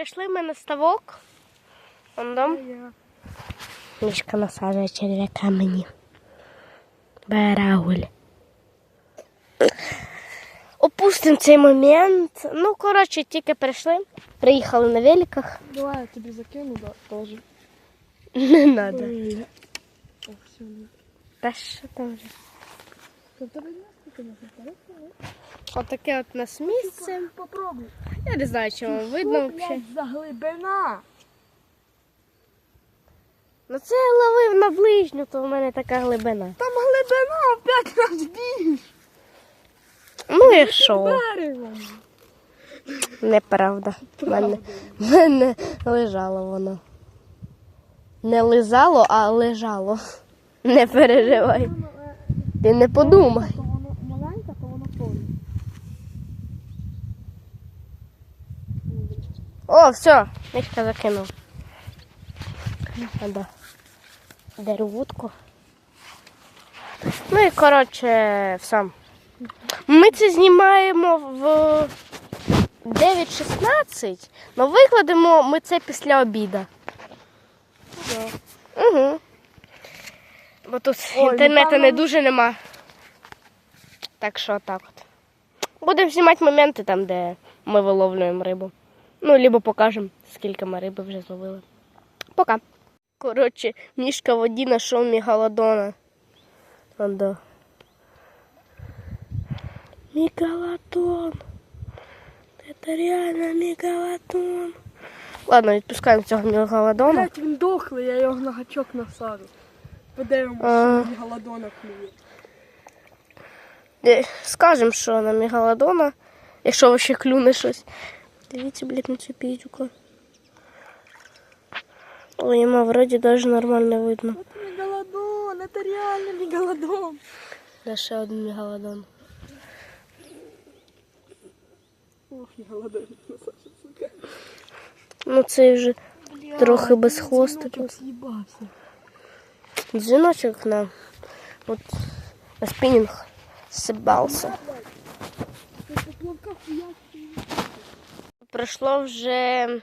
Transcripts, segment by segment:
Прийшли ми на ставок. Вон дом. Мішка насаджує черв'яка мені. Барагуль. Опустимо цей момент. Ну, коротше, тільки прийшли. Приїхали на великах. Давай я тобі закину, да, теж. Не треба. Та що там вже? Отаке от нас місце. Попробуй. Я не знаю, чи вам видно взагалі. за глибина? Ну це я ловив на ближню, то в мене така глибина. Там глибина в п'ять разів більше. Ну і що? Берегом. Неправда. В мене, в мене лежало воно. Не лизало, а лежало. Не переживай. Ти не подумай. То воно маленьке, то воно повне. О, все, Мишка закинув. Надо. Деру вудку. Ну і коротше, все. Ми це знімаємо в 9.16, але викладемо ми це після обіду. Угу. Бо тут Ой, інтернету не дуже нема. Так що так от. Будемо знімати моменти там, де ми виловлюємо рибу. Ну, либо покажемо, скільки ми риби вже зловили. Пока. Коротше, мішка в воді знайшов мегалодона. Андо. Мегалодон. Це реально мегалодон. Ладно, відпускаємо цього мегалодона. Блять, він дохлий, я його на гачок насаду. Подивимося, А. що голодона клює. Е, Скажемо, що на мегалодона, якщо ще клюне щось. Дивіться, блядь, на цю піздюку. Ой, ема, вроді даже нормально видно. От мегалодон, це реально мегалодон. Де ще один мегалодон. Ох, мегалодон, сука. Ну цей вже Бля, Трохи без він хвостика. Дзвіночок на, от, на спінінг сибався. Пройшло вже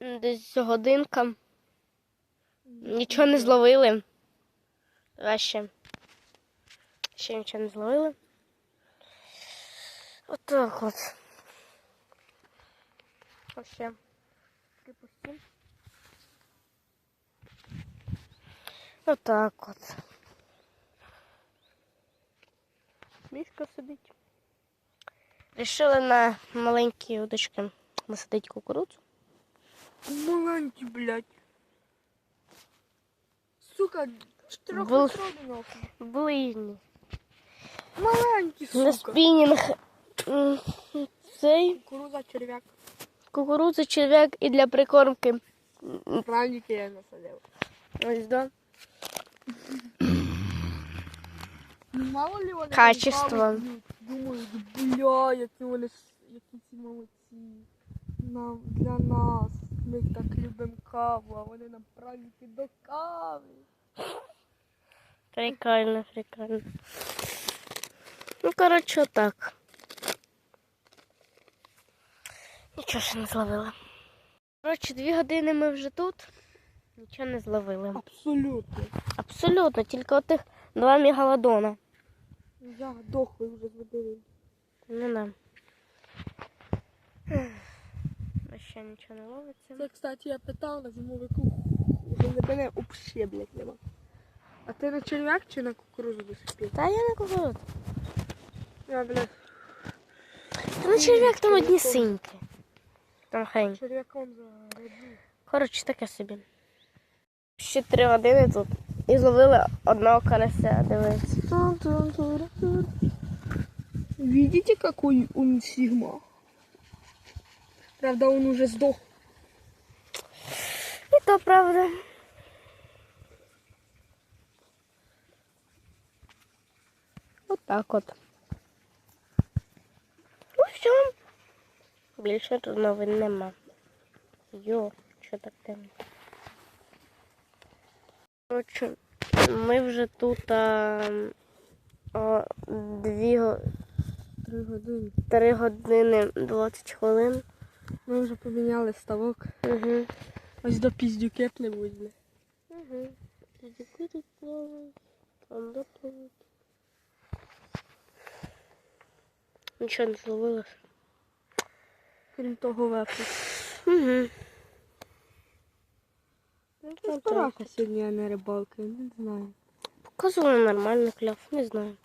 десь годинка. Нічого не зловили. Давай ще. Нічого не зловили. Отак от. Ось ще. Припустим. Отак от. Мішка сидить. Рішили на маленькі удочки насадити кукурудзу. Маленький, блядь. Сука, чотирьохметровий нахуй. Ближні. Маленький, На сука. спінінг м, цей Кукуруза, черв'як. кукурудза, черв'як і для прикормки. Правильники я насадив. Ось да. Мало ли вони Качество. Думають, бля, які вони с- які ці молодці. Нам, для нас. Ми так любимо каву, а вони нам праздники до кави. Прикольно, прикольно. Ну, коротше, так. Нічого ще не зловила. Коротше, дві години ми вже тут. Нічого не зловили. Абсолютно. Абсолютно, тільки отих два мегалодона. Я дохлий вже з води. Ну да. А ще нічого не ловиться. Це, кстати, я питав на зимовику. Вже не мене вообще, блядь, нема. А ти на черв'як чи на кукурузу до сих пір? Та я не кукурудзу. Я, блядь, Та на черв'як там одні синьки. Там хрень. черв'яком зароблю. Коротше, таке собі. Ще три години тут. І зловили одного карася, дивись. Видите, какой он сигма? Правда, он уже сдох. І то правда. Отак от. Ну все. Більше тут новин нема. Йо, що так темно. Коротше, ми вже тут а, о, дві Три години. три години 20 хвилин. Ми вже поміняли ставок. Угу. Ось до піздюки пливуть. Угу. Дідьки тут плавають. Там де пливуть. Нічого не зловилося. Крім того вепу. Угу. Це рака сьогодні, а не рибалка, не знаю. Показували нормально кляв, не знаю.